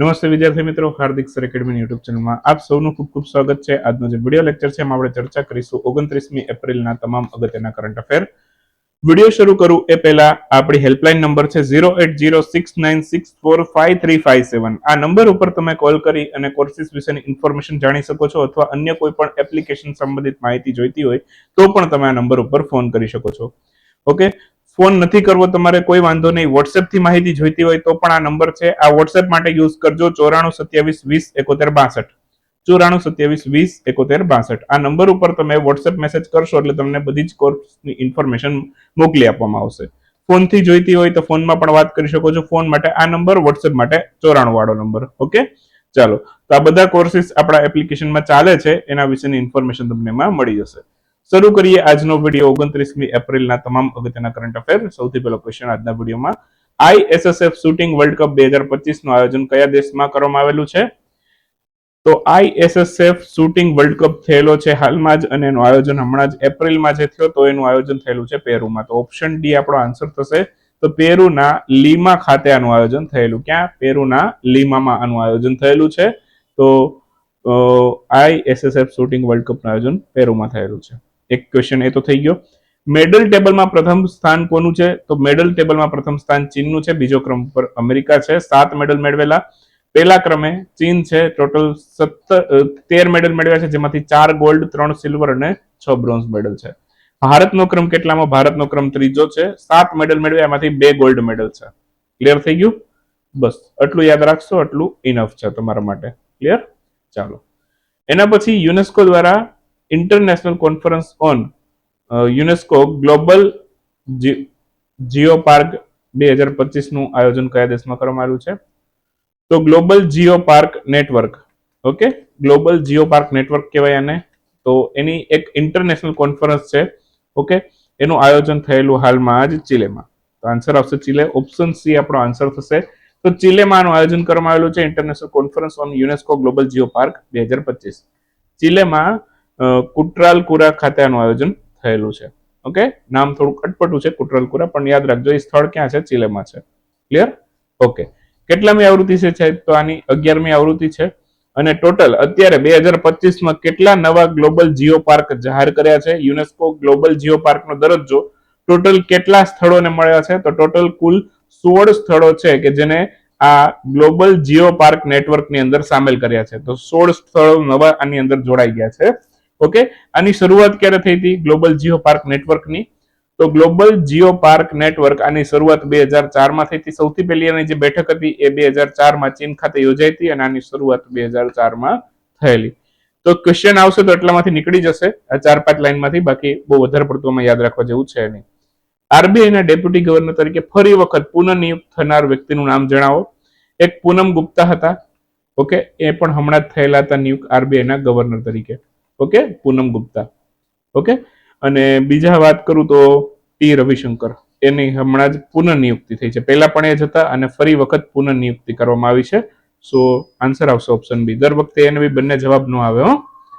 નમસ્તે વિદ્યાર્થી મિત્રો, હાર્દિક સર એકેડમી યુટ્યુબ ચેનલમાં આપ સૌનું ખૂબ ખૂબ સ્વાગત છે. આજનો જે વીડિયો લેક્ચર છે, એમાં આપણે ચર્ચા કરીશું ઓગણત્રીસમી એપ્રિલના તમામ અગત્યના કરંટ અફેર વીડિયો શરૂ કરું એ પહેલા આપણી હેલ્પલાઇન નંબર છે zero eight zero six nine six four five three five seven આ નંબર ઉપર તમે કોલ કરી અને કોર્સિસ વિશેની ઇન્ફોર્મેશન જાણી શકો છો અથવા અન્ય કોઈ પણ એપ્લિકેશન સંબંધિત માહિતી જોઈતી હોય તો પણ તમે આ નંબર ઉપર ફોન કરી શકો છો. ઓકે ફોન નથી કરવો તમારે કોઈ વાંધો નહીં. વોટ્સએપથી માહિતી જોઈતી હોય તો પણ આ નંબર છે. આ વોટ્સએપ માટે યુઝ કરજો ચોરાણું સત્યાવીસ વીસ એકોતેર બાસઠ. ચોરાણું સત્યાવીસ વીસ એકોતેર બાસઠ. આ નંબર ઉપર તમે વોટ્સએપ મેસેજ કરશો એટલે તમને બધી જ કોર્સની ઇન્ફોર્મેશન મોકલી આપવામાં આવશે. ફોનથી જોઈતી હોય તો ફોનમાં પણ વાત કરી શકો છો. ફોન માટે આ નંબર વોટ્સએપ માટે ચોરાણું વાળો નંબર. ઓકે? ચાલો. તો આ બધા કોર્સિસ આપણા એપ્લિકેશનમાં ચાલે છે. એના વિશેની ઇન્ફોર્મેશન તમને મળી જશે. શરૂ કરીએ આજનો વીડિયો ઓગણત્રીસમી એપ્રિલના તમામ અગત્યના કરંટ અફેર સૌથી પહેલો ક્વેશ્ચન આજના વિડીયોમાં આઈએસએસએફ શૂટિંગ વર્લ્ડ કપ બે હજાર પચીસનું આયોજન કયા દેશમાં કરવામાં આવેલું છે? તો આઈએસએસએફ શૂટિંગ વર્લ્ડ કપ થયેલો છે હાલમાં જ અને એનું આયોજન હમણાં જ એપ્રિલમાં જે થયો તો એનું આયોજન થયેલું છે પેરુમાં. તો ઓપ્શન ડી આપણો આન્સર થશે. તો પેરુના લીમા ખાતે આનું આયોજન થયેલું. ક્યાં? પેરુના લીમામાં આનું આયોજન થયેલું છે. તો આઈએસએસએફ શૂટિંગ વર્લ્ડ કપનું આયોજન પેરુમાં થયેલું છે. એક ક્વેશ્ચન એ તો થઈ ગયો. મેડલ ટેબલમાં પ્રથમ સ્થાન કોનું છે? તો મેડલ ટેબલમાં પ્રથમ સ્થાન ચીનનું છે. બીજો ક્રમ પર અમેરિકા છે. સાત મેડલ મેળવેલા. પહેલા ક્રમે ચીન છે. ટોટલ સત્તર તેર મેડલ મેળવ્યા છે. જેમાંથી ચાર ગોલ્ડ ત્રણ સિલ્વર અને છ બ્રોન્ઝ મેડલ છે. ભારતનો ક્રમ કેટલામાં? ભારતનો ક્રમ ત્રીજો છે. સાત મેડલ મેળવ્યા. એમાંથી બે ગોલ્ડ મેડલ છે. ક્લિયર થઈ ગયું? બસ. આટલું યાદ રાખશો. આટલું ઇનફ છે તમારા માટે. ક્લિયર ચાલો. એના પછી યુનેસ્કો દ્વારા international conference on UNESCO global geopark બે હજાર પચીસનું આયોજન કયા દેશમાં કરવામાં આવ્યું છે? તો global geopark network okay global geopark network કહેવાય આને. તો એની એક ઇન્ટરનેશનલ કોન્ફરન્સ છે ઓકે એનું આયોજન થયેલું હાલમાં જ ચીલેમાં. તો આન્સર આવશે ચીલે. ઓપ્શન સી આપણો આન્સર થશે. તો ચીલેમાં આનું આયોજન કરવામાં આવેલું છે international conference on UNESCO global geopark બે હજાર પચીસ. ચિલેમાં કુટ્રાલકુરા ખાતે આનું આયોજન થયેલું છે. ઓકે? નામ થોડું અટપટું છે, કુટ્રાલકુરા, પણ યાદ રાખજો, એ સ્થળ ક્યાં છે? ચિલેમાં છે. Clear okay. કેટલામી આવૃત્તિ છે સાહેબ? તો આની અગિયારમી આવૃત્તિ છે. અને ટોટલ અત્યારે બે હજાર પચીસમાં કેટલા નવા ગ્લોબલ જીઓ પાર્ક જાહેર કર્યા છે? યુનેસ્કો ગ્લોબલ જીઓ પાર્કનો દરજ્જો. ટોટલ કેટલા સ્થળોને મળ્યા છે? તો ટોટલ કુલ સોળ સ્થળો છે કે જેને આ ગ્લોબલ જીઓ પાર્ક નેટવર્કની અંદર સામેલ કર્યા છે. તો સોળ સ્થળો નવા આની અંદર જોડાઈ ગયા છે. ઓકે આની શરૂઆત ક્યારે થઈ હતી? ગ્લોબલ જીઓ પાર્ક નેટવર્કની તો ગ્લોબલ જીઓ પાર્ક નેટવર્ક આની શરૂઆત બે હજાર ચારમાં થઈ હતી. સૌથી પહેલી આની જે બેઠક હતી એ બે હજાર ચારમાં ચીન ખાતે યોજાઈ હતી અને આની શરૂઆત બે હજાર ચારમાં થયેલી. તો ક્વેશ્ચન આવશે તો એટલામાંથી નીકળી જશે. આ ચાર પાંચ લાઈનમાંથી બાકી બહુ વધારે પડતું યાદ રાખવા જેવું છે નહીં. આરબીઆઈના ડેપ્યુટી ગવર્નર તરીકે ફરી વખત પુનઃનિયુક્ત થનાર વ્યક્તિનું નામ જણાવો. એક પૂનમ ગુપ્તા હતા. ઓકે એ પણ હમણાં જ થયેલા હતા નિયુક્ત આરબીઆઈના ગવર્નર તરીકે. ઓકે? પૂનમ ગુપ્તા. ઓકે? અને બીજા વાત કરું તો ટી રવિશંકર. એની હમણાં જ પુનઃનિયુક્તિ થઈ છે. પહેલા પણ એ જ હતા અને ફરી વખત પુનઃનિયુક્તિ કરવામાં આવી છે. સો આન્સર આવશે ઓપ્શન બી. દર વખતે એને બી બંને જવાબ ન આવે, હો.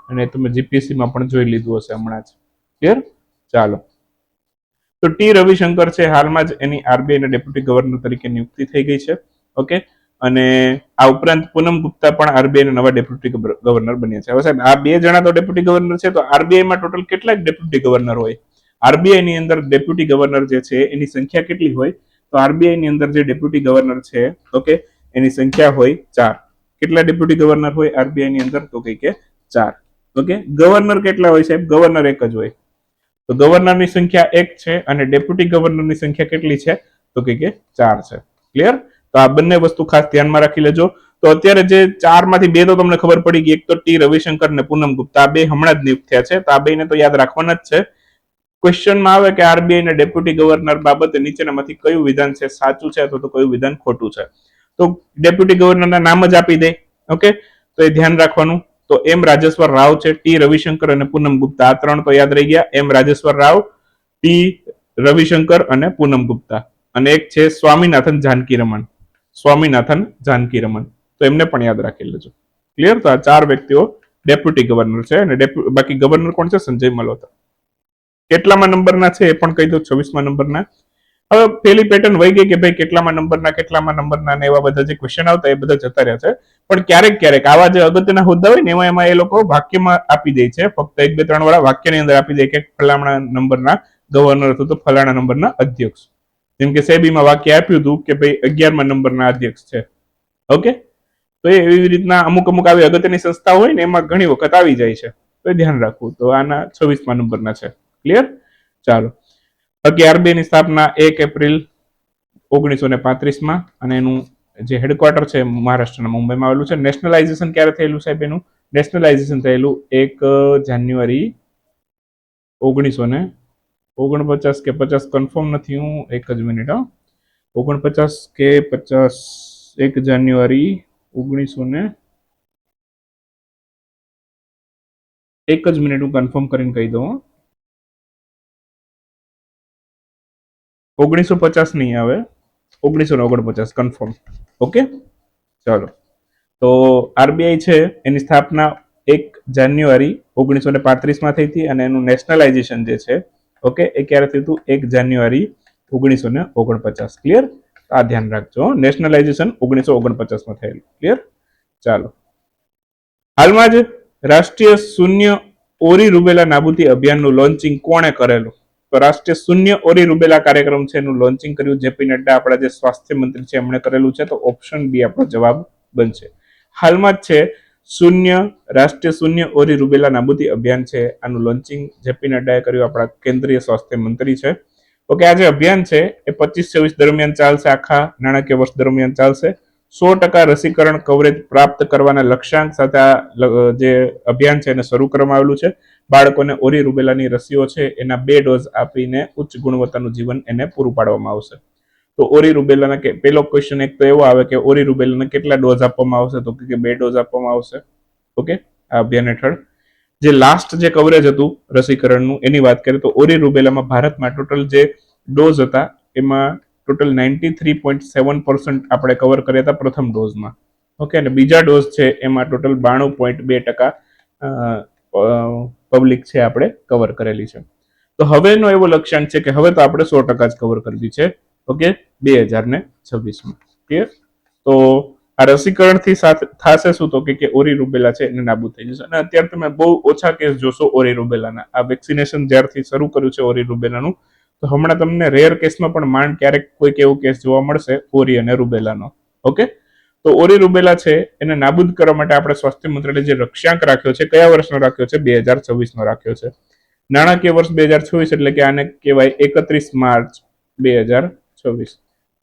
અને તમે જીપીએસસી માં પણ જોઈ લીધું હશે હમણાં જ. ક્લિયર ચાલો. તો ટી રવિશંકર છે, હાલમાં જ એની આરબીઆઈ ના ડેપ્યુટી ગવર્નર તરીકે નિયુક્તિ થઈ ગઈ છે. ઓકે? અને આ ઉપરાંત પૂનમ ગુપ્તા પણ આરબીઆઈના નવા ડેપ્યુટી ગવર્નર બન્યા છે. હવે સાહેબ, આ બે જણા તો ડેપ્યુટી ગવર્નર છે, તો આરબીઆઈમાં ટોટલ કેટલા ડેપ્યુટી ગવર્નર હોય? આરબીઆઈની અંદર ડેપ્યુટી ગવર્નર જે છે, એની સંખ્યા કેટલી હોય? તો આરબીઆઈની અંદર જે ડેપ્યુટી ગવર્નર છે ઓકે એની સંખ્યા હોય ચાર. કેટલા ડેપ્યુટી ગવર્નર હોય આરબીઆઈ ની અંદર? તો કઈ કે ચાર. ઓકે ગવર્નર કેટલા હોય સાહેબ? ગવર્નર એક જ હોય. તો ગવર્નરની સંખ્યા એક છે અને ડેપ્યુટી ગવર્નરની સંખ્યા કેટલી છે? તો કે ચાર છે. ક્લિયર તો આ બંને વસ્તુ ખાસ ધ્યાનમાં રાખી લેજો. તો અત્યારે જે ચારમાંથી બે તો તમને ખબર પડી ગઈ, એક તો ટી રવિશંકર ને પૂનમ ગુપ્તા. આ બે હમણાં જ નિયુક્ત થયા છે. તો આ બેને તો યાદ રાખવાના જ છે. ક્વેશ્ચનમાં આવે કે આરબીઆઈ ના ડેપ્યુટી ગવર્નર બાબતે નીચેનામાંથી કયું વિધાન છે? સાચું છે અથવા તો કયું વિધાન ખોટું છે? તો ડેપ્યુટી ગવર્નરના નામ જ આપી દે. ઓકે? તો એ ધ્યાન રાખવાનું. તો એમ રાજેશ્વર રાવ છે, ટી રવિશંકર અને પૂનમ ગુપ્તા. આ ત્રણ તો યાદ રહી ગયા. એમ રાજેશ્વર રાવ, ટી રવિશંકર અને પૂનમ ગુપ્તા. અને એક છે સ્વામીનાથન જાનકી રમણ. સ્વામીનાથન, જાનકી રમન. તો એમને પણ યાદ રાખી લેજો ક્લિયર તો આ ચાર વ્યક્તિઓ ડેપ્યુટી ગવર્નર છે અને બાકી ગવર્નર કોણ છે? સંજય મલ્હોત્રા. કેટલામાં નંબરના છે એ પણ કહી દઉં છવ્વીસમાં નંબરના. હવે પેલી પેટર્ન વહી ગઈ કે ભાઈ કેટલામાં નંબરના કેટલામાં નંબરના ને એવા બધા જે ક્વેશ્ચન આવતા એ બધા જતા રહ્યા છે. પણ ક્યારેક ક્યારેક આવા જે અગત્યના હોદ્દા હોય ને એમાં એમાં એ લોકો વાક્યમાં આપી દે છે. ફક્ત એક બે ત્રણ વાળા વાક્યની અંદર આપી દે કે ફલાણા નંબરના ગવર્નર અથવા તો ફલાણા નંબરના અધ્યક્ષ. જેમ કે સેબીમાં વાક્ય આપ્યું હતું કે ભાઈ અગિયારમા નંબરના અધ્યક્ષ છે. ઓકે? તો એવી રીતના અમુક અમુક આવી અગત્યની સંસ્થા હોય ને એમાં ઘણી વખત આવી જાય છે. તો ધ્યાન રાખવું. તો આના છવ્વીસમા નંબરના છે. ક્લિયર ચાલો. બાકી આરબીઆઈ ની સ્થાપના એક એપ્રિલ ઓગણીસો ને પાંત્રીસમાં અને એનું જે હેડક્વાર્ટર છે મહારાષ્ટ્રના મુંબઈમાં આવેલું છે. નેશનલાઇઝેશન ક્યારે થયેલું સાહેબ એનું? નેશનલાઇઝેશન થયેલું એક જાન્યુઆરી ઓગણીસો ને ઓગણપચાસ કે પચાસ કન્ફર્મ નથી, હું એક જ મિનિટ હા. ઓગણપચાસ કે પચાસ એક જાન્યુઆરી ઓગણીસો ને એક જ મિનિટ હું કન્ફર્મ કરીને કહી દઉં ઓગણીસો પચાસ નહીં આવે. ઓગણીસો ને ઓગણપચાસ કન્ફર્મ ઓકે ચાલો. તો આરબીઆઈ છે, એની સ્થાપના એક જાન્યુઆરી ઓગણીસો ને પાંત્રીસમાં થઈ હતી અને એનું નેશનલાઇઝેશન જે છે ઓકે એ ક્યારે થયું હતું? એક જાન્યુઆરી ઓગણીસો ને ઓગણપચાસ. ક્લિયર આ ધ્યાન રાખજો નેશનલાઇઝેશન ઓગણીસો ઓગણપચાસમાં થયેલું. ક્લિયર ચાલો. હાલમાં જ રાષ્ટ્રીય શૂન્ય ઓરી રૂબેલા નાબૂદી અભિયાનનું લોન્ચિંગ કોણે કરેલું? તો રાષ્ટ્રીય શૂન્ય ઓરી રૂબેલા કાર્યક્રમ છે, એનું લોન્ચિંગ કર્યું જેપી નડ્ડા. આપણા જે સ્વાસ્થ્ય મંત્રી છે, એમણે કરેલું છે. તો ઓપ્શન બી આપણો જવાબ બનશે. હાલમાં જ છે શૂન્ય, રાષ્ટ્રીય શૂન્ય ઓરી રૂબેલા નાબૂદી અભિયાન છે. આનું લોન્ચિંગ જેપી નડ્ડાએ કર્યું. આપણા કેન્દ્રીય સ્વાસ્થ્ય મંત્રી છે. ઓકે, આ જે અભિયાન છે, એ પચીસ છવ્વીસ દરમિયાન ચાલશે. આખા નાણાકીય વર્ષ દરમિયાન ચાલશે. સો ટકા રસીકરણ કવરેજ પ્રાપ્ત કરવાના લક્ષ્યાંક સાથે આ જે અભિયાન છે, એને શરૂ કરવામાં આવેલું છે. બાળકોને ઓરી રૂબેલાની રસીઓ છે, એના બે ડોઝ આપીને ઉચ્ચ ગુણવત્તાનું જીવન એને પૂરું પાડવામાં આવશે. તો ઓરી રૂબેલાના કે, પેલો ક્વેશ્ચન એક તો એવો આવે કે ઓરી રૂબેલાના કેટલા ડોઝ આપવામાં આવશે? તો કે બે ડોઝ આપવામાં આવશે. ઓકે આ અભિયાન હેઠળ. જે લાસ્ટ જે કવરેજ હતું રસીકરણનું, એની વાત કરીએ તો ઓરી રૂબેલામાં ભારતમાં ટોટલ જે ડોઝ હતા, એમાં total ninety three point seven percent આપણે કવર કર્યા હતા પ્રથમ ડોઝમાં ઓકે અને બીજા ડોઝ છે, એમાં ટોટલ બાણું પોઈન્ટ બે ટકા પબ્લિક છે આપણે કવર કરેલી છે. તો હવેનો એવો લક્ષ્યાંક છે કે હવે તો આપણે સો ટકા જ કવર કરવી છે. ઓકે? બે હજાર ને છવ્વીસમાં. ક્લિયર તો આ રસીકરણથી સાથે, થશે શું તો કે ઓરી રૂબેલા છે એને નાબૂદ થઈ જશે. અને અત્યારે તમે બહુ ઓછા કેસ જોશો ઓરી રૂબેલાના. આ વેક્સિનેશન જ્યારથી શરૂ કર્યું છે ઓરી રૂબેલાનું, તો હમણાં તમને રેર કેસમાં પણ માંડ ક્યારેક કોઈક એવો કેસ જોવા મળશે, ઓરી અને રૂબેલાનો. ઓકે? તો ઓરી રૂબેલા છે, એને નાબૂદ કરવા માટે આપણે સ્વાસ્થ્ય મંત્રાલય જે લક્ષ્યાંક રાખ્યો છે, કયા વર્ષનો રાખ્યો છે? બે હજાર છવ્વીસનો રાખ્યો છે. નાણાકીય વર્ષ બે હજાર છવ્વીસ એટલે કે આને કહેવાય એકત્રીસ માર્ચ બે હજાર છવ્વીસ.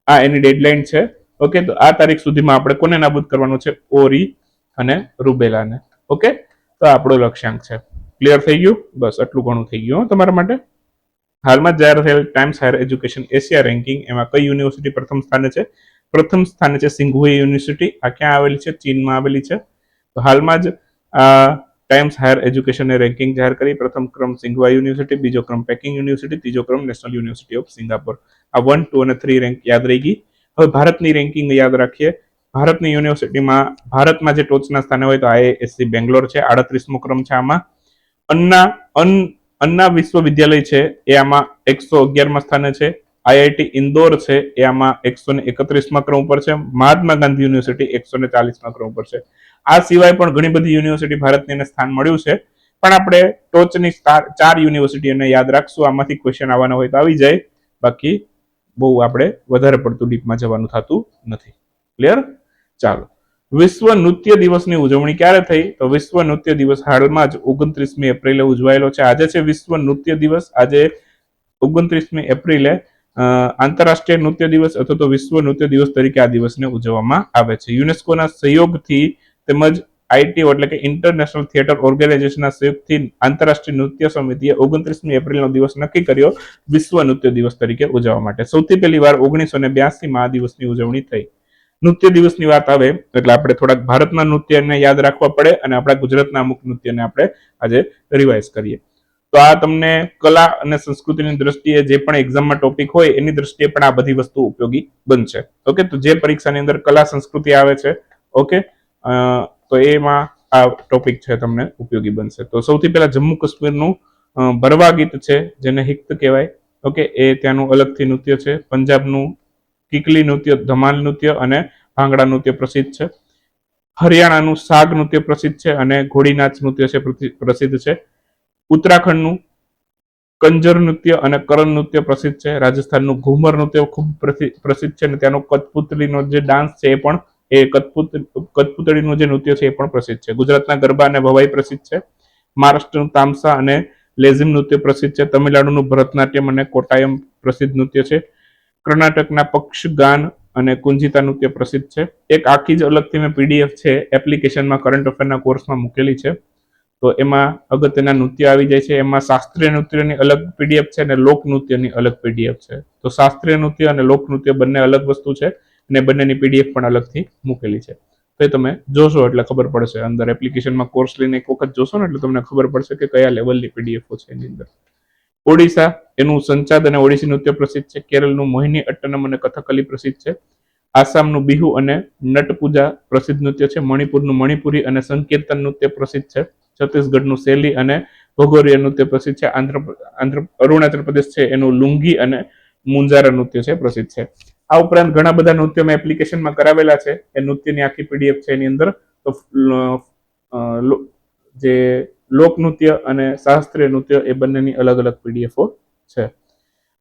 આ એની ડેડલાઇન છે. ઓકે તો આ તારીખ સુધીમાં આપણે કોને નાબૂદ કરવાનું છે? ઓરી અને રૂબેલાને. ઓકે તો આપણો લક્ષ્યાંક છે. ક્લિયર થઈ ગયું? બસ, આટલું ઘણું થઈ ગયું તમારા માટે. હાલમાં જાહેર થયેલ Times Higher Education Asia ranking એમાં કઈ યુનિવર્સિટી પ્રથમ સ્થાને છે? પ્રથમ સ્થાને છે સિંઘુઈ યુનિવર્સિટી આ ક્યાં આવેલી છે? ચીનમાં આવેલી છે. તો હાલમાં જ આ ટાઈમ્સ હાયર એજ્યુકેશનને રેન્કિંગ જાહેર કરી. પ્રથમ ક્રમ સિંઘવા યુનિવર્સિટી, બીજો ક્રમ પેકિંગ યુનિવર્સિટી, ત્રીજો ક્રમ નેશનલ યુનિવર્સિટી ઓફ સિંગાપોર આ વન ટુ અને થ્રી રેન્ક યાદ રહી ગઈ. હવે ભારતની રેન્કિંગ યાદ રાખીએ. ભારતની યુનિવર્સિટીમાં, ભારતમાં જે ટોચના સ્થાને હોય તો આઈએસસી બેંગ્લોર છે, આડત્રીસમો ક્રમ છે આમાં. અન્ના અન અન્ના વિશ્વવિદ્યાલય છે, એ આમાં એકસો અગિયારમાં સ્થાને છે. આઈઆઈટી ઇન્દોર છે, એ આમાં એકસો ને એકત્રીસમાં ક્રમ ઉપર છે. મહાત્મા ગાંધી યુનિવર્સિટી, એકસો ને ચાલીસમાં ક્રમ ઉપર છે. આ સિવાય પણ ઘણી બધી યુનિવર્સિટી ભારતની એને સ્થાન મળ્યું છે. પણ આપણે ટોચની ચાર- યુનિવર્સિટીને યાદ રાખશું. આમાંથી ક્વેશ્ચન આવવાના હોય તો આવી જાય. બાકી બહુ આપણે વધારે પડતું ડીપમાં જવાનું થતું નથી. ક્લિયર ચાલો. વિશ્વ નૃત્ય દિવસની ઉજવણી ક્યારે થઈ? તો વિશ્વ નૃત્ય દિવસ હાલમાં જ ઓગણત્રીસમી એપ્રિલે ઉજવાયેલો છે. આજે છે વિશ્વ નૃત્ય દિવસ. આજે ઓગણત્રીસમી એપ્રિલે આંતરરાષ્ટ્રીય નૃત્ય દિવસ અથવા તો વિશ્વ નૃત્ય દિવસ તરીકે આ દિવસને ઉજવવામાં આવે છે. યુનેસ્કોના સહયોગથી તેમજ આઈટીઓ એટલે કે ઇન્ટરનેશનલ થિયેટર ઓર્ગેનાઇઝેશનના સહયોગથી આંતરરાષ્ટ્રીય નૃત્ય સમિતિએ ઓગણત્રીસમી એપ્રિલનો દિવસ નક્કી કર્યો. વિશ્વ નૃત્ય દિવસ તરીકે ઉજવવા માટે. સૌથી પહેલી વાર ઓગણીસો ને બ્યાસીમાં આ દિવસની ઉજવણી થઈ. નૃત્ય દિવસની વાત આવે એટલે આપણે થોડાક ભારતના નૃત્યને યાદ રાખવા પડે અને આપણા ગુજરાતના અમુક નૃત્યને આપણે આજે રિવાઇઝ કરીએ. તો આ તમને કલા અને સંસ્કૃતિની દ્રષ્ટિએ જે પણ એક્ઝામમાં ટોપિક હોય એની દ્રષ્ટિએ પણ આ બધી વસ્તુ ઉપયોગી બનશે. ઓકે તો જે પરીક્ષાની અંદર કલા, સંસ્કૃતિ આવે છે. ઓકે તો એમાં આ ટોપિક છે તમને ઉપયોગી બનશે. તો સૌથી પહેલા જમ્મુ કાશ્મીરનું બરવા ગીત છે, જેને હિક્ત કહેવાય. ઓકે, એ ત્યાંનું અલગથી નૃત્ય છે. પંજાબનું કિકલી નૃત્ય, ધમાલ નૃત્ય અને ભાંગડા નૃત્ય પ્રસિદ્ધ છે. હરિયાણાનું સાગ નૃત્ય પ્રસિદ્ધ છે અને ઘોડીનાચ નૃત્ય છે પ્રસિદ્ધ છે. ઉત્તરાખંડનું કંજર નૃત્ય અને કરણ નૃત્ય પ્રસિદ્ધ છે. રાજસ્થાનનું ઘુમર નૃત્ય ખૂબ પ્રસિ- પ્રસિદ્ધ છે અને ત્યાંનો કઠપુતળીનો જે ડાન્સ છે એ પણ એ કઠપુત કઠપુતળીનું જે નૃત્ય છે એ પણ પ્રસિદ્ધ છે. ગુજરાતના ગરબા અને ભવાઈ પ્રસિદ્ધ છે. મહારાષ્ટ્રનું તામસા અને લેઝિમ નૃત્ય પ્રસિદ્ધ છે. તમિલનાડુનું ભરતનાટ્યમ અને કોટાયમ પ્રસિદ્ધ નૃત્ય છે. કર્ણાટકના પક્ષ ગાન અને કુંજિતા નૃત્ય પ્રસિદ્ધ છે. એક આખી જ અલગથી મેં પીડીએફ છે, એપ્લિકેશનમાં કરંટ અફેરના કોર્સમાં મૂકેલી છે. તો એમાં અગત્યના નૃત્ય આવી જાય છે. એમાં શાસ્ત્રીય નૃત્યની અલગ પીડીએફ છે અને લોક નૃત્યની અલગ પીડીએફ છે. તો શાસ્ત્રીય નૃત્ય અને લોક નૃત્ય બંને અલગ વસ્તુ છે. અને બંનેની પીડીએફ પણ અલગથી મૂકેલી છે. તો એ તમે જોશો એટલે ખબર પડશે. અંદર એપ્લિકેશનમાં કોર્સ લઈને એક વખત જોશો ને એટલે તમને ખબર પડશે કે કયા લેવલની પીડીએફો છે એની અંદર. ઓડિશા એનું સંચાદ અને ઓડિશી નૃત્ય પ્રસિદ્ધ છે. કેરળનું મોહિની અટ્ટનમ અને કથકલી પ્રસિદ્ધ છે. આસામનું બિહુ અને નટપૂજા પ્રસિદ્ધ નૃત્ય છે. મણિપુરનું મણિપુરી અને સંકીર્તન નૃત્ય પ્રસિદ્ધ છે. છત્તીસગઢનું શૈલી અને ભગોરિયા નૃત્ય પ્રસિદ્ધ છે. આંધ્ર આંધ્ર, અરુણાચલ પ્રદેશ છે. એનું લુંગી અને મુંજારા નૃત્ય છે પ્રસિદ્ધ છે. આ ઉપરાંત ઘણા બધા નૃત્યો મેં એપ્લિકેશનમાં કરાવેલા છે. એ નૃત્યની આખી પીડીએફ છે એની અંદર. તો જે લોક નૃત્ય અને શાસ્ત્રીય નૃત્ય એ બંનેની અલગ અલગ પીડીએફો છે.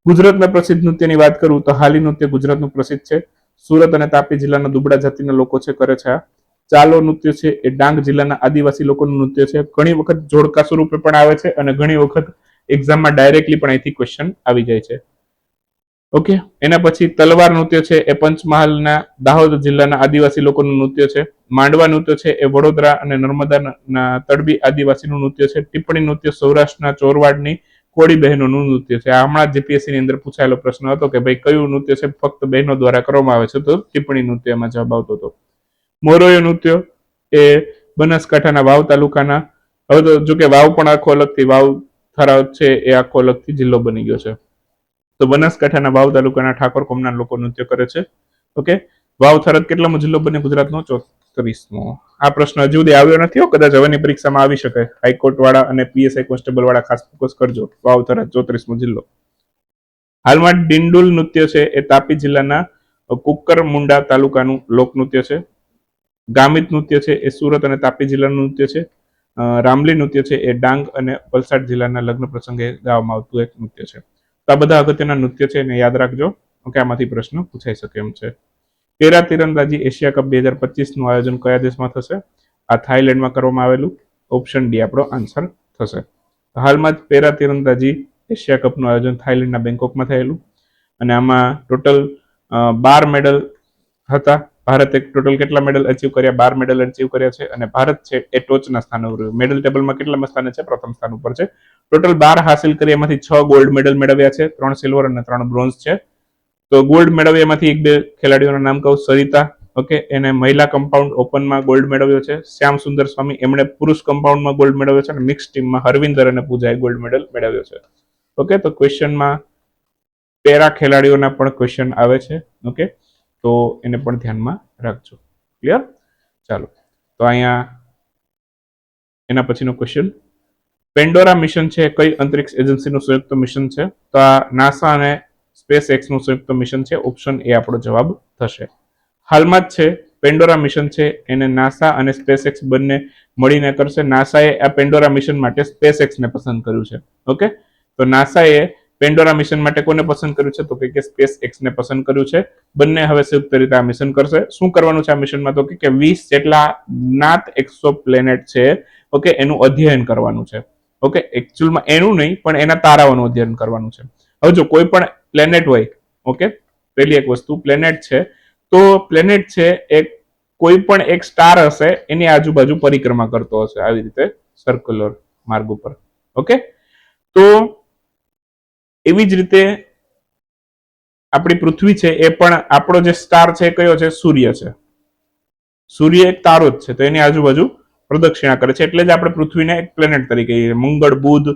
ગુજરાતના પ્રસિદ્ધ નૃત્યની વાત કરું તો હાલી નૃત્ય ગુજરાતનું પ્રસિદ્ધ છે. સુરત અને તાપી જિલ્લાના દુબળા જાતિના લોકો છે, કરે છે ચાલો નૃત્ય છે એ ડાંગ જિલ્લાના આદિવાસી લોકોનું નૃત્ય છે. ઘણી વખત જોડકા સ્વરૂપે પણ આવે છે અને ઘણી વખત એક્ઝામમાં ડાયરેક્ટલી પણ અહીંથી ક્વેશ્ચન આવી જાય છે. ઓકે. એના પછી તલવાર નૃત્ય છે, એ પંચમહાલના દાહોદ જિલ્લાના આદિવાસી લોકોનું નૃત્ય છે. માંડવા નૃત્ય છે, એ વડોદરા અને નર્મદાના તડબી આદિવાસીનું નૃત્ય છે. ટિપ્પણી નૃત્ય સૌરાષ્ટ્રના ચોરવાડની કોળી બહેનોનું નૃત્ય છે. હમણાં જીપીએસસી ની અંદર પૂછાયેલો પ્રશ્ન હતો કે ભાઈ કયું નૃત્ય છે? ફક્ત બહેનો દ્વારા કરવામાં આવે છે તો ટિપ્પણી નૃત્યમાં જવાબ આવતો હતો. મોરોયો નૃત્ય એ બનાસકાંઠાના વાવ તાલુકાના, હવે તો જો કે વાવ પણ આખો અલગથી, વાવ થરાદ છે, એ આખો અલગથી જિલ્લો બની ગયો છે. તો બનાસકાંઠાના વાવ તાલુકાના ઠાકોર કોમના લોકો નૃત્ય કરે છે. ઓકે? વાવ થરાદ કેટલામો જિલ્લો બને? ગુજરાતનો ચોત્રીસમો. આ પ્રશ્ન હજુ સુધી આવ્યો નથી કદાચ હવેની પરીક્ષામાં આવી શકે હાઈકોર્ટ વાળા અને પીએસઆઈ કોન્સ્ટેબલ વાળા ખાસ ફોકસ કરજો. વાવ થરાદ ચોત્રીસમો જિલ્લો હાલમાં ડિંડુલ નૃત્ય છે. એ તાપી જિલ્લાના કુકર મુંડા તાલુકાનું લોકનૃત્ય છે. ગામિત નૃત્ય છે. એ સુરત અને તાપી જિલ્લાનું નૃત્ય છે. રામલી નૃત્ય છે. એ ડાંગ અને વલસાડ જિલ્લાના લગ્ન પ્રસંગે ગાવામાં આવતું એક નૃત્ય છે. તો આ બધા અગત્યના નૃત્ય છે એને યાદ રાખજો. ઓકે, આમાંથી પ્રશ્ન પૂછાઈ શકે એમ છે. પેરા તીરંદાજી એશિયા કપ બે હજાર પચીસનું આયોજન કયા દેશમાં થશે? આ થાઈલેન્ડમાં કરવામાં આવેલું. ઓપ્શન ડી, આપણો આન્સર થશે. હાલમાં જ પેરા તીરંદાજી એશિયા કપનું આયોજન થાઈલેન્ડના બેંકોકમાં થયેલું. અને આમાં ટોટલ બાર મેડલ હતા. ભારતે ટોટલ કેટલા મેડલ અચીવ કર્યા? બાર મેડલ અચીવ કર્યા છે અને ભારત છે એ ટોચના સ્થાને રહ્યું. મેડલ ટેબલમાં કેટલામાં સ્થાને છે? પ્રથમ સ્થાન ઉપર છે. ટોટલ બાર હાસિલ કરી એમાંથી છ ગોલ્ડ મેડલ મેળવ્યા છે. ત્રણ સિલ્વર અને ત્રણ બ્રોન્ઝ છે. તો ગોલ્ડ મેળવ્યા એમાંથી એક બે ખેલાડીઓના નામ કહું. સરિતા ઓકે એને મહિલા કમ્પાઉન્ડ ઓપનમાં ગોલ્ડ મેળવ્યો છે. શ્યામ સુંદર સ્વામી, એમણે પુરુષ કમ્પાઉન્ડમાં ગોલ્ડ મેળવ્યો છે અને મિક્સ ટીમમાં હરવિંદર અને પૂજાએ ગોલ્ડ મેડલ મેળવ્યો છે. ઓકે તો ક્વેશ્ચનમાં પેરા ખેલાડીઓના પણ ક્વેશ્ચન આવે છે. ઓકે તો એને પણ ધ્યાનમાં રાખજો. ક્લિયર ચાલો. તો અહીંયા એના પછીનો ક્વેશ્ચન પેન્ડોરા મિશન છે, કઈ અંતરિક્ષ એજન્સીનું સંયુક્ત મિશન છે? તો આ નાસા અને સ્પેસ એક્સનું સંયુક્ત મિશન છે. ઓપ્શન એ આપણો જવાબ થશે. હાલમાં જ છે પેન્ડોરા મિશન છે, એને નાસા અને સ્પેસ એક્સ બંને મળીને કરશે. નાસાએ આ પેન્ડોરા મિશન માટે સ્પેસ એક્સને પસંદ કર્યું છે. ઓકે તો નાસાએ પેન્ડોરા મિશન માટે કોને પસંદ કર્યું છે? તો કે સ્પેસ એક્સને પસંદ કર્યું છે. બંને હવે સંયુક્ત રીતે આ મિશન કરશે. શું કરવાનું છે આ મિશનમાં તો કે વીસ જેટલા જ્ઞાત એક્સો પ્લેનેટ છે, ઓકે, એનું અધ્યયન કરવાનું છે. ઓકે એકચ્યુઅલમાં એનું નહીં, પણ એના તારાઓનું અધ્યયન કરવાનું છે. હવે જો કોઈ પણ પ્લેનેટ હોય, ઓકે, પહેલી એક વસ્તુ પ્લેનેટ છે, તો પ્લેનેટ છે એ કોઈ પણ એક સ્ટાર હશે, એની આજુબાજુ પરિક્રમા કરતો હશે, આવી રીતે સર્ક્યુલર માર્ગ ઉપર. ઓકે? તો એવી જ રીતે આપણી પૃથ્વી છે એ પણ આપણો જે સ્ટાર છે કયો છે? સૂર્ય છે. સૂર્ય એક તારો જ છે, તો એની આજુબાજુ પ્રદક્ષિણા કરે છે. એટલે જ આપણે પૃથ્વીને એક પ્લેનેટ તરીકે મંગળ, બુધ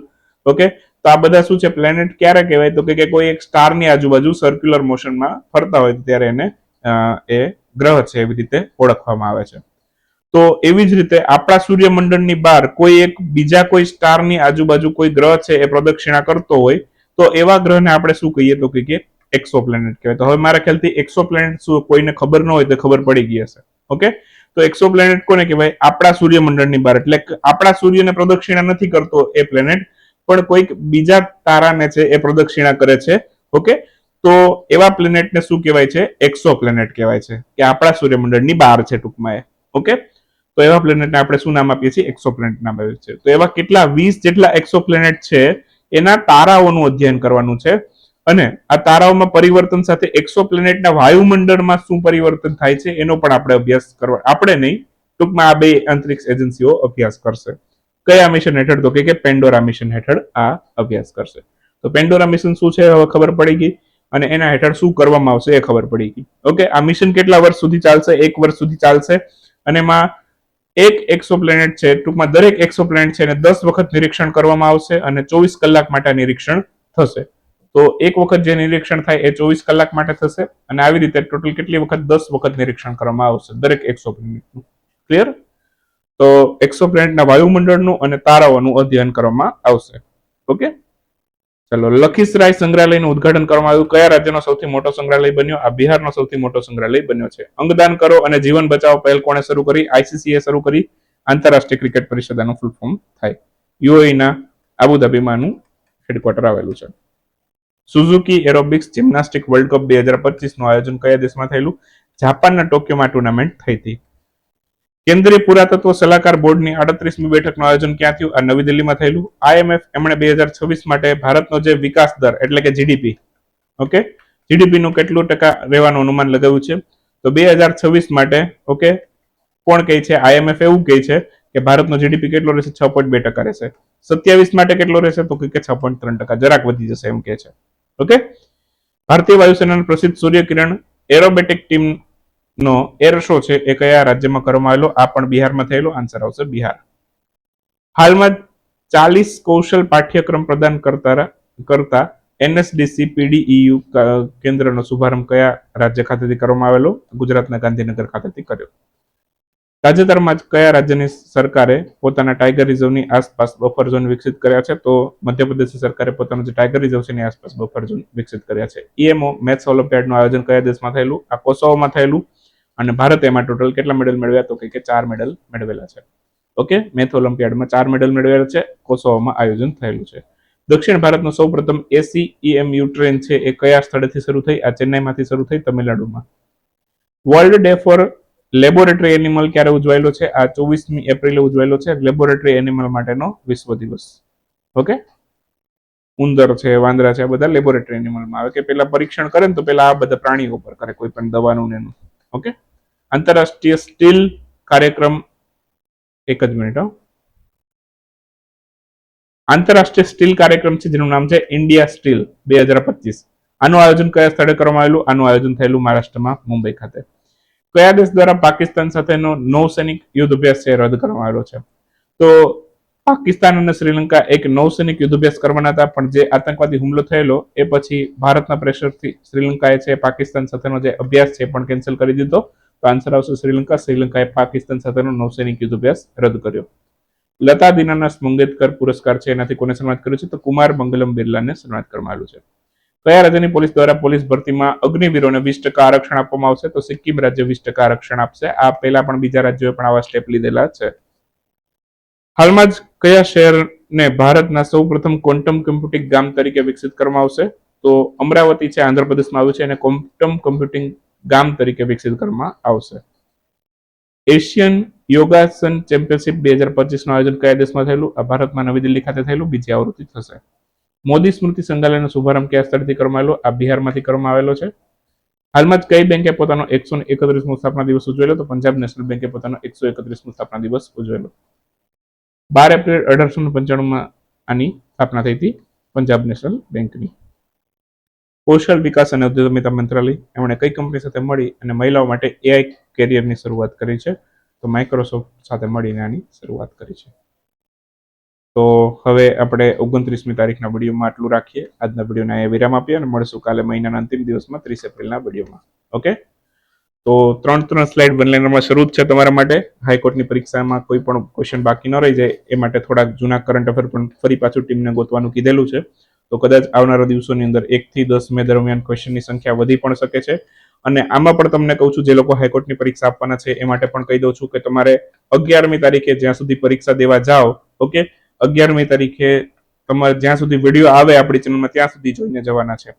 ઓકે તો આ બધા શું છે? પ્લેનેટ ક્યારે કહેવાય? તો કે કોઈ એક સ્ટારની આજુબાજુ સર્ક્યુલર મોશનમાં ફરતા હોય ત્યારે એને એ ગ્રહ છે એવી રીતે ઓળખવામાં આવે છે. તો એવી જ રીતે આપણા સૂર્યમંડળની બહાર કોઈ એક બીજા કોઈ સ્ટારની આજુબાજુ કોઈ ગ્રહ છે એ પ્રદક્ષિણા કરતો હોય તો એવા ગ્રહને આપણે શું કહીએ તો કે એક્સો પ્લેનેટ કહેવાય. તો હવે મારા ખ્યાલથી એક્સો પ્લેનેટ શું કોઈને ખબર ન હોય તો ખબર પડી ગઈ હશે. ઓકે? તો એક્સો પ્લેનેટ કોને કહેવાય? આપણા સૂર્યમંડળની બહાર. એટલે આપણા સૂર્યને પ્રદક્ષિણા નથી કરતો એ પ્લેનેટ પણ કોઈક બીજા તારાને છે એ પ્રદક્ષિણા કરે છે. ઓકે? તો એવા પ્લેનેટને શું કહેવાય છે? એક્સો પ્લેનેટ કહેવાય છે. કે આપણા સૂર્યમંડળની બહાર છે ટૂંકમાં એ. ઓકે? તો એવા પ્લેનેટને આપણે શું નામ આપીએ છીએ? એક્સો પ્લેનેટ નામ આપીએ છે તો એવા કેટલા વીસ જેટલા એક્સો પ્લેનેટ છે એના તારાઓનું અધ્યયન કરવાનું છે. અને આ તારાઓમાં પરિવર્તન સાથે એક્સો પ્લેનેટના વાયુમંડળમાં શું પરિવર્તન થાય છે, એનો પણ આપણે અભ્યાસ કરવા, આપણે નહીં, ટૂંકમાં આ બે અંતરિક્ષ એજન્સીઓ અભ્યાસ કરશે. કયા મિશન હેઠળ? તો કે પેન્ડોરા મિશન હેઠળ આ અભ્યાસ કરશે. તો પેન્ડોરા મિશન શું છે, હવે ખબર પડી ગઈ. અને એના હેઠળ શું કરવામાં આવશે એ ખબર પડી ગઈ. ઓકે, આ મિશન કેટલા વર્ષ સુધી ચાલશે? એક વર્ષ સુધી ચાલશે. અને એમાં એક એક્સો પ્લેનેટ છે, ટૂંકમાં દરેક એક્સો પ્લેનેટ છે એને દસ વખત નિરીક્ષણ કરવામાં આવશે અને ચોવીસ કલાક માટે નિરીક્ષણ થશે. તો એક વખત જે નિરીક્ષણ થાય એ ચોવીસ કલાક માટે થશે અને આવી રીતે ટોટલ કેટલી વખત? દસ વખત નિરીક્ષણ કરવામાં આવશે. દરેક એક્સો પ્લેનેટનું ક્લિયર તો એક્સો પ્લેનેટના વાયુમંડળનું અને તારાઓનું અધ્યયન કરવામાં આવશે. ઓકે ચલો લખીસરાય સંગ્રહાલયનું ઉદઘાટન કરવામાં આવ્યું. કયા રાજ્યનો સૌથી મોટો સંગ્રહાલય બન્યો? આ બિહારનો સૌથી મોટો સંગ્રહાલય બન્યો છે. અંગદાન કરો અને જીવન બચાવો. પહેલ કોણે શરૂ કરી? આઈસીસીએ શરૂ કરી. આંતરરાષ્ટ્રીય ક્રિકેટ પરિષદ આનું ફૂલ ફોર્મ થાય. યુએઈના આબુધાબીમાંનું હેડક્વાર્ટર આવેલું છે. Suzuki aerobics gymnastic World Cup બે હજાર પચીસનું આયોજન કયા દેશમાં થયેલું? જાપાનના ટોક્યોમાં ટુર્નામેન્ટ થઈ હતી. કેન્દ્રીય પુરાતત્વ સલાહકાર બોર્ડની આડત્રીસમી બેઠકનું આયોજન ક્યાં થયું? આ નવી દિલ્હીમાં થયેલું. આઈએમએફ એમણે બે હજાર છવ્વીસ માટે ભારતનો જે વિકાસ દર, એટલે કે જીડીપી, ઓકે? જીડીપીનું કેટલું ટકા રહેવાનું અનુમાન લગાવ્યું છે? તો બે હજાર છવ્વીસ માટે, ઓકે, કોણ કહે છે? આઈએમએફ એવું કહે છે કે ભારતનો જીડીપી કેટલો રહેશે? છ પોઈન્ટ બે ટકા રહેશે. સત્યાવીસ માટે કેટલો રહેશે? તો કે છ પોઈન્ટ ત્રણ ટકા. જરાક વધી જશે એમ કે છે. ઓકે? ભારતીય વાયુસેનાના પ્રસિદ્ધ સૂર્યકિરણ, એરોબેટિક ટીમ નો એર શો છે એ કયા રાજ્યમાં કરવામાં આવેલો? આ પણ બિહારમાં થયેલો. આન્સર આવશે બિહાર. હાલમાં ચાલીસ કૌશલ પાઠ્યક્રમ પ્રદાન કરતા કરતા એનએસડીસી, પીડીઈયુ કેન્દ્રનો શુભારંભ કયા રાજ્ય ખાતેથી કરવામાં આવેલો? ગુજરાતના ગાંધીનગર ખાતેથી કર્યો. તાજેતરમાં જ કયા રાજ્યની સરકારે પોતાના ટાઈગર રિઝર્વની આસપાસ બફર ઝોન વિકસિત કર્યા છે? તો મધ્યપ્રદેશ સરકારે પોતાનો જે ટાઈગર રિઝર્વ છે એની આસપાસ બફર ઝોન વિકસિત કર્યા છે. ઈએમઓ મેથ્સ ઓલિમ્પિયાડનું આયોજન કયા દેશમાં થયેલું? આ કોસોવોમાં થયેલું. અને ભારતે એમાં ટોટલ કેટલા મેડલ મેળવ્યા તો કે ચાર મેડલ મેળવેલા છે. ઓકે મેથ ઓલિમ્પિયાડમાં ચાર મેડલ મેળવેલા છે. કોસોવામાં આયોજન થયેલું છે. દક્ષિણ ભારતનો સૌપ્રથમ એસી ઈએમયુ ટ્રેન છે એ કયા સ્થળેથી શરૂ થઈ? આ ચેન્નાઈમાંથી શરૂ થઈ તમિલનાડુમાં. World Day for Laboratory Animal ક્યારે ઉજવાયેલો છે? આ ચોવીસમી એપ્રિલે ઉજવાયેલો છે. લેબોરેટરી એનિમલ માટેનો વિશ્વ દિવસ. ઓકે ઉંદર છે, વાંદરા છે, આ બધા લેબોરેટરી એનિમલમાં આવે. કે પેલા પરીક્ષણ કરે ને તો પેલા આ બધા પ્રાણીઓ પર કરે, કોઈ પણ દવાનું એનું. ઓકે આંતરરાષ્ટ્રીય સ્ટીલ કાર્યક્રમ, એક જ મિનિટ આંતરરાષ્ટ્રીય સ્ટીલ કાર્યક્રમ છે, જેનું નામ છે ઇન્ડિયા સ્ટીલ બે હજાર પચીસ. આનું આયોજન કયા સ્થળે કરવામાં આવેલું? આનું આયોજન થયેલું મહારાષ્ટ્રમાં, મુંબઈ ખાતે. કયા દેશ દ્વારા પાકિસ્તાન સાથેનો નૌસૈનિક યુદ્ધ અભ્યાસ છે રદ કરવામાં આવ્યો છે? તો પાકિસ્તાન અને શ્રીલંકા એક નૌસૈનિક યુદ્ધ અભ્યાસ કરવાના હતા, પણ જે આતંકવાદી હુમલો થયેલો, એ પછી ભારતના પ્રેશરથી શ્રીલંકાએ છે, પાકિસ્તાન સાથેનો જે અભ્યાસ છે પણ કેન્સલ કરી દીધો. તો આન્સર આવશે શ્રીલંકા, શ્રીલંકાએ પાકિસ્તાન સાથેનો નૌસૈનિક યુદ્ધ અભ્યાસ રદ કર્યો. લતા દીનાનાથ મંગેશકર પુરસ્કાર છે, એનાથી કોને સન્માનિત કર્યું છે? તો કુમાર મંગલમ બિરલાને સન્માનિત કરવામાં આવ્યું છે. કયા રાજ્યની પોલીસ દ્વારા પોલીસ ભરતીમાં અગ્નિવીરોને વીસ ટકા આરક્ષણ આપવામાં આવશે, તો સિક્કિમ રાજ્ય વીસ ટકા આરક્ષણ આપશે. આ પહેલા પણ બીજા રાજ્યોએ પણ આવા સ્ટેપ લીધેલા છે. હાલમાં જ કયા શહેરને ભારતના સૌ પ્રથમ ક્વોન્ટમ કમ્પ્યુટિંગ ગામ તરીકે વિકસિત કરવામાં આવશે? તો અમરાવતી છે, આંધ્રપ્રદેશમાં આવ્યું છે, અને ક્વોન્ટમ કમ્પ્યુટિંગ ગામ તરીકે વિકસિત કરવામાં આવશે. એશિયન યોગાસન ચેમ્પિયનશિપ બે હજાર પચીસનું આયોજન કયા દેશમાં થયેલું? આ ભારતમાં નવી દિલ્હી ખાતે થયેલું. બીજી આવૃત્તિ થશે. મોદી સ્મૃતિ સંગ્રહાલયનો શુભારંભ કયા સ્થળથી કરવામાં આવેલો? આ બિહારમાંથી કરવામાં આવેલો છે. હાલમાં જ કઈ બેંકે પોતાનો એકસો એકત્રીસમો સ્થાપના દિવસ ઉજવેલો? તો પંજાબ નેશનલ બેંકે પોતાનો એકસો એકત્રીસમો સ્થાપના દિવસ ઉજવેલો. બાર એપ્રિલ અઢારસો પંચાણુંમાં આની સ્થાપના થઈ હતી પંજાબ નેશનલ બેંકની. કૌશલ વિકાસ અને ઉદ્યમિતા મંત્રાલય એમણે કઈ કંપની સાથે મળી અને મહિલાઓ માટે એઆઈ કેરિયરની શરૂઆત કરી છે? તો માઇક્રોસોફ્ટ સાથે મળીને આની શરૂઆત કરી છે. તો હવે આપણે ઓગણત્રીસમી તારીખના વિડીયોમાં આટલું રાખીએ. આજના વિડીયોને અહીંયા વિરામ આપીએ અને મળશું કાલે મહિનાના અંતિમ દિવસમાં ત્રીસ એપ્રિલના વિડીયોમાં. ઓકે? તો ત્રણ ત્રણ સ્લાઇડ વનલાઇનરમાં શરૂ જ છે તમારા માટે. હાઈકોર્ટની પરીક્ષામાં કોઈ પણ ક્વેશ્ચન બાકી ન રહી જાય. એ માટે થોડાક જૂના કરંટ અફેર પણ ફરી પાછું ટીમને ગોતવાનું કીધેલું છે. તો કદાચ આવનારા દિવસોની અંદર એક થી દસ મે દરમિયાન ક્વેશ્ચનની સંખ્યા વધી પણ શકે છે. અને આમાં પણ તમને કહું છું, જે લોકો હાઈકોર્ટની પરીક્ષા આપવાના છે, એ માટે પણ કહી દઉં છું કે તમારે અગિયારમી તારીખે જ્યાં સુધી પરીક્ષા દેવા જાઓ, ઓકે? અગિયારમી તારીખે તમારે જ્યાં સુધી વીડિયો આવે આપણી ચેનલમાં, ત્યાં સુધી જોઈને જવાના છે.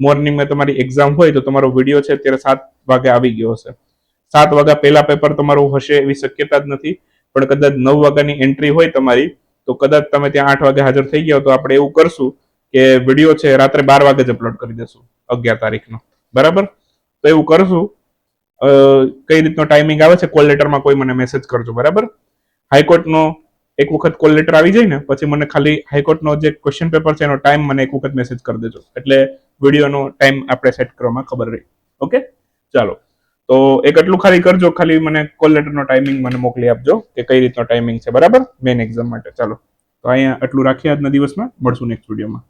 મોર્નિંગમાં તમારી એક્ઝામ હોય તો તમારો વીડિયો છે, અત્યારે સાત વાગે આવી ગયો હશે. સાત વાગ્યા પહેલા પેપર તમારું હશે એવી શક્યતા જ નથી. પણ કદાચ નવ વાગ્યાની એન્ટ્રી હોય તમારી, તો કદાચ તમે ત્યાં આઠ વાગે હાજર થઈ ગયા તો આપણે એવું કરશું કે વીડિયો છે રાત્રે બાર વાગે જ અપલોડ કરી દેશું, અગિયાર તારીખનો. બરાબર? તો એવું કરશું. કઈ રીતનો ટાઈમિંગ આવે છે? કોલ લેટરમાં કોઈ મને મેસેજ કરજો, બરાબર? હાઈકોર્ટનો એક વખત કોલ લેટર આવી જાય ને, પછી મને ખાલી હાઈકોર્ટનો જે ક્વેશ્ચન પેપર છે એનો ટાઈમ મને એક વખત મેસેજ કરી દેજો. એટલે વિડીયોનો ટાઈમ આપણે સેટ કરવામાં ખબર રહી. ઓકે? ચાલો. તો એક એટલું ખાલી કરજો, ખાલી મને કોલ લેટરનો ટાઈમિંગ મને મોકલી આપજો કે કઈ રીતનો ટાઈમિંગ છે, બરાબર? મેઇન એક્ઝામ માટે. ચાલો. તો અહીંયા આટલું રાખીએ આજના દિવસમાં. મળશું નેક્સ્ટ વિડીયોમાં